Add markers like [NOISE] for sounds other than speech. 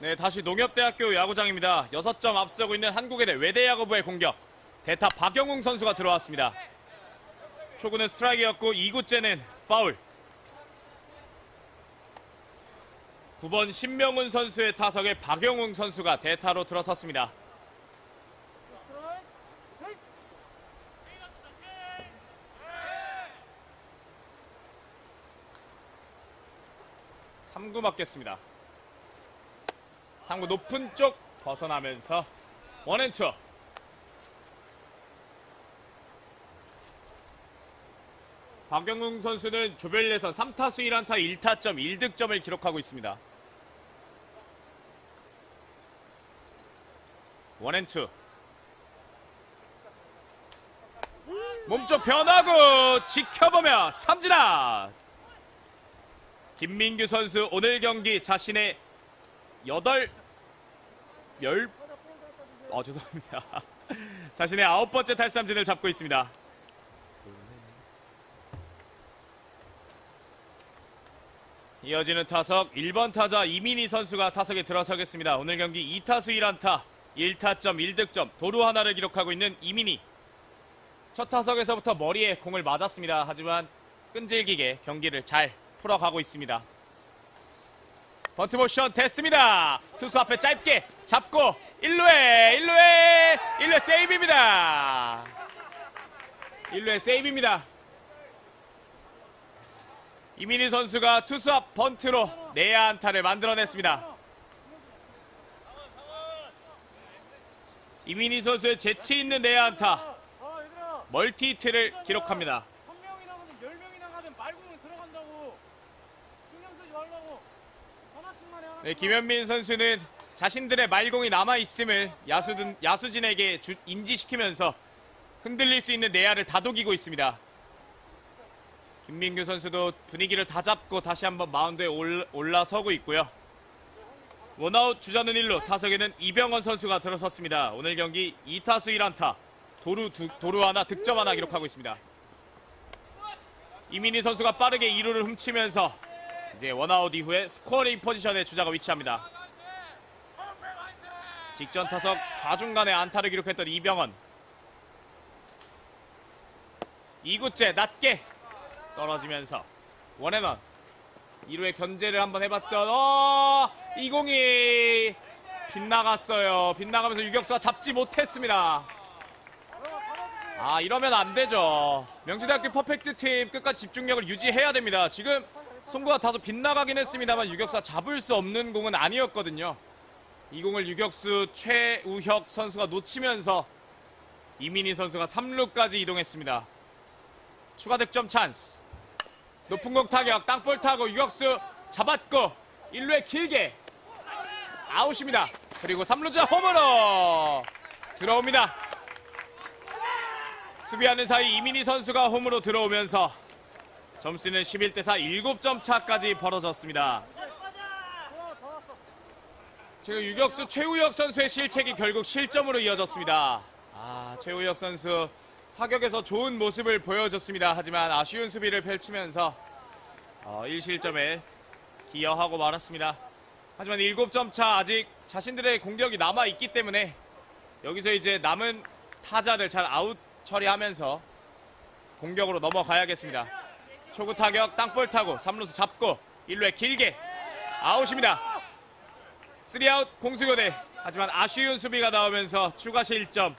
네, 다시 농협대학교 야구장입니다. 6점 앞서고 있는 한국외대 외대야구부의 공격. 대타 박영웅 선수가 들어왔습니다. 초구는 스트라이크였고 2구째는 파울. 9번 신명훈 선수의 타석에 박영웅 선수가 대타로 들어섰습니다. 삼구 맞겠습니다. 3구 높은 쪽 벗어나면서 원앤투. 박영웅 선수는 조별 예선 3타수 1안타 1타점 1득점을 기록하고 있습니다. 원앤투. 몸쪽 변하고 지켜보며 삼진아 김민규 선수 오늘 경기 자신의 여덟 열 어, 죄송합니다. [LAUGHS] 자신의 아홉 번째 탈삼진을 잡고 있습니다. 이어지는 타석 1번 타자 이민희 선수가 타석에 들어서겠습니다. 오늘 경기 2타수 1안타 1타점 1득점 도루 하나를 기록하고 있는 이민희 첫 타석에서부터 머리에 공을 맞았습니다. 하지만 끈질기게 경기를 잘 풀어가고 있습니다. 번트 모션 됐습니다. 투수 앞에 짧게 잡고 1루에 1루에 1루에 세이브입니다. 1루에 세이브입니다. 이민희 선수가 투수 앞 번트로 내야 안타를 만들어냈습니다. 이민희 선수의 재치 있는 내야 안타 멀티 히트를 기록합니다. 네, 김현민 선수는 자신들의 말공이 남아 있음을 야수든 야수진에게 주- 인지시키면서 흔들릴 수 있는 내야를 다독이고 있습니다. 김민규 선수도 분위기를 다 잡고 다시 한번 마운드에 올- 올라서고 있고요. 원아웃 주자는 1루 타석에는 이병헌 선수가 들어섰습니다. 오늘 경기 2타수 1안타 도루 두, 도루 하나 득점 하나 기록하고 있습니다. 이민희 선수가 빠르게 2루를 훔치면서 이제 원아웃 이후에 스코어링 포지션에 주자가 위치합니다. 직전 타석 좌중간에 안타를 기록했던 이병헌. 2구째 낮게 떨어지면서 원앤원 2루에 견제를 한번 해봤던 어, 이 공이 빗나갔어요. 빗나가면서 유격수가 잡지 못했습니다. 아 이러면 안 되죠. 명지대학교 퍼펙트 팀 끝까지 집중력을 유지해야 됩니다. 지금 송구가 다소 빗나가긴 했습니다만 유격수가 잡을 수 없는 공은 아니었거든요. 이 공을 유격수 최우혁 선수가 놓치면서 이민희 선수가 3루까지 이동했습니다. 추가 득점 찬스. 높은 공 타격 땅볼 타고 유격수 잡았고 1루에 길게 아웃입니다. 그리고 3루자 홈으로 들어옵니다. 수비하는 사이 이민희 선수가 홈으로 들어오면서 점수는 11대 4 7점 차까지 벌어졌습니다. 지금 유격수 최우혁 선수의 실책이 결국 실점으로 이어졌습니다. 아, 최우혁 선수 타격에서 좋은 모습을 보여줬습니다. 하지만 아쉬운 수비를 펼치면서 어, 1실점에 기여하고 말았습니다. 하지만 7점 차 아직 자신들의 공격이 남아 있기 때문에 여기서 이제 남은 타자를 잘 아웃 처리하면서 공격으로 넘어가야겠습니다. 초구 타격 땅볼 타고 3루수 잡고 1루에 길게 아웃입니다. 3아웃 공수교대. 하지만 아쉬운 수비가 나오면서 추가 실점